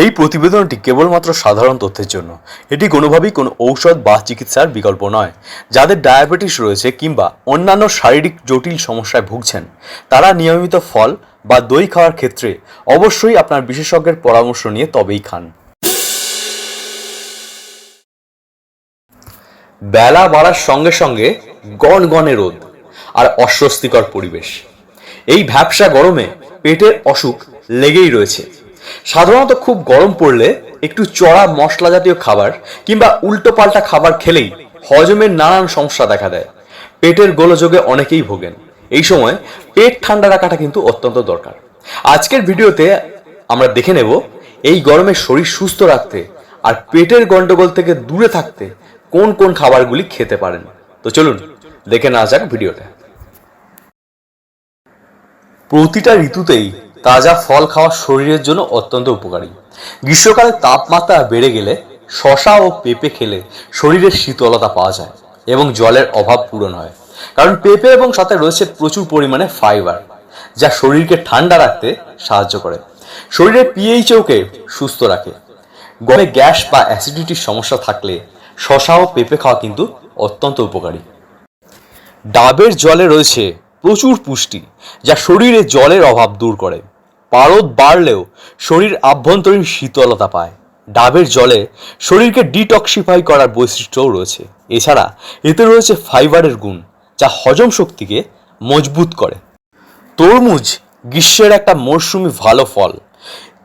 এই প্রতিবেদনটি কেবলমাত্র সাধারণ তথ্যের জন্য। এটি কোনোভাবেই কোনো ঔষধ বা চিকিৎসার বিকল্প নয়। যাদের ডায়াবেটিস রয়েছে কিংবা অন্যান্য শারীরিক জটিল সমস্যায় ভুগছেন, তারা নিয়মিত ফল বা দই খাওয়ার ক্ষেত্রে অবশ্যই আপনার বিশেষজ্ঞের পরামর্শ নিয়ে তবেই খান। বেলা বাড়ার সঙ্গে সঙ্গে গনগনে রোদ আর অস্বস্তিকর পরিবেশ। এই ভ্যাবসা গরমে পেটের অসুখ লেগেই রয়েছে। সাধারণত খুব গরম পড়লে একটু চড়া মশলা জাতীয় খাবার কিংবা উল্টো পাল্টা খাবার খেলেই হজমের নানান সমস্যা দেখা দেয়। পেটের গোলযোগে অনেকেই ভোগেন। এই সময় পেট ঠান্ডা রাখাটা কিন্তু অত্যন্ত দরকার। আজকের ভিডিওতে আমরা দেখে নেব এই গরমে শরীর সুস্থ রাখতে আর পেটের গন্ডগোল থেকে দূরে থাকতে কোন কোন খাবারগুলি খেতে পারেন। তো চলুন, দেখে না যাক ভিডিওটা। প্রতিটা ঋতুতেই তাজা ফল খাওয়া শরীরের জন্য অত্যন্ত উপকারী। গ্রীষ্মকালে তাপমাত্রা বেড়ে গেলে শশা ও পেঁপে খেলে শরীরের শীতলতা পাওয়া যায় এবং জলের অভাব পূরণ হয়। কারণ পেঁপে এবং সাথে রয়েছে প্রচুর পরিমাণে ফাইবার, যা শরীরকে ঠান্ডা রাখতে সাহায্য করে। শরীরের পিএইচওকে সুস্থ রাখে। গমে গ্যাস বা অ্যাসিডিটির সমস্যা থাকলে শশা ও পেঁপে খাওয়া কিন্তু অত্যন্ত উপকারী। ডাবের জলে রয়েছে প্রচুর পুষ্টি, যা শরীরে জলের অভাব দূর করে। পারদ বাড়লেও শরীর আভ্যন্তরীণ শীতলতা পায়। ডাবের জলে শরীরকে ডিটক্সিফাই করার বৈশিষ্ট্যও রয়েছে। এছাড়া এতে রয়েছে ফাইবারের গুণ, যা হজম শক্তিকে মজবুত করে। তরমুজ গ্রীষ্মের একটা মরশুমি ভালো ফল।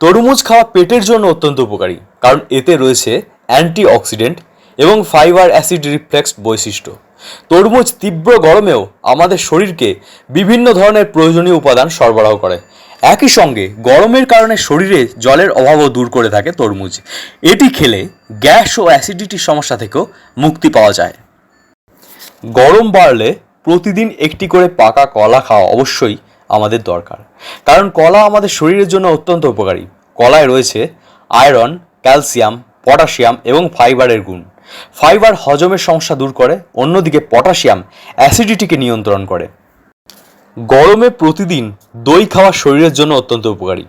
তরমুজ খাওয়া পেটের জন্য অত্যন্ত উপকারী, কারণ এতে রয়েছে অ্যান্টিঅক্সিডেন্ট এবং ফাইবার অ্যাসিড রিফ্লেক্স বৈশিষ্ট্য। তরমুজ তীব্র গরমেও আমাদের শরীরকে বিভিন্ন ধরনের প্রয়োজনীয় উপাদান সরবরাহ করে একই সঙ্গে গরমের কারণে শরীরে জলের অভাবও দূর করে থাকে তরমুজ। এটি খেলে গ্যাস ও অ্যাসিডিটির সমস্যা থেকেও মুক্তি পাওয়া যায়। গরম বাড়লে প্রতিদিন একটি করে পাকা কলা খাওয়া অবশ্যই আমাদের দরকার। কারণ কলা আমাদের শরীরের জন্য অত্যন্ত উপকারী। কলায় রয়েছে আয়রন, ক্যালসিয়াম, পটাশিয়াম এবং ফাইবারের গুণ। ফাইবার হজমের সমস্যা দূর করে, অন্যদিকে পটাশিয়াম অ্যাসিডিটিকে নিয়ন্ত্রণ করে। গরমে প্রতিদিন দই খাওয়া শরীরের জন্য অত্যন্ত উপকারী।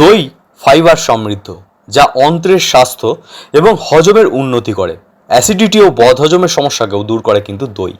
দই ফাইবার সমৃদ্ধ, যা অন্ত্রের স্বাস্থ্য এবং হজমের উন্নতি করে। অ্যাসিডিটি ও বদহজমের সমস্যাকেও দূর করে কিন্তু দই।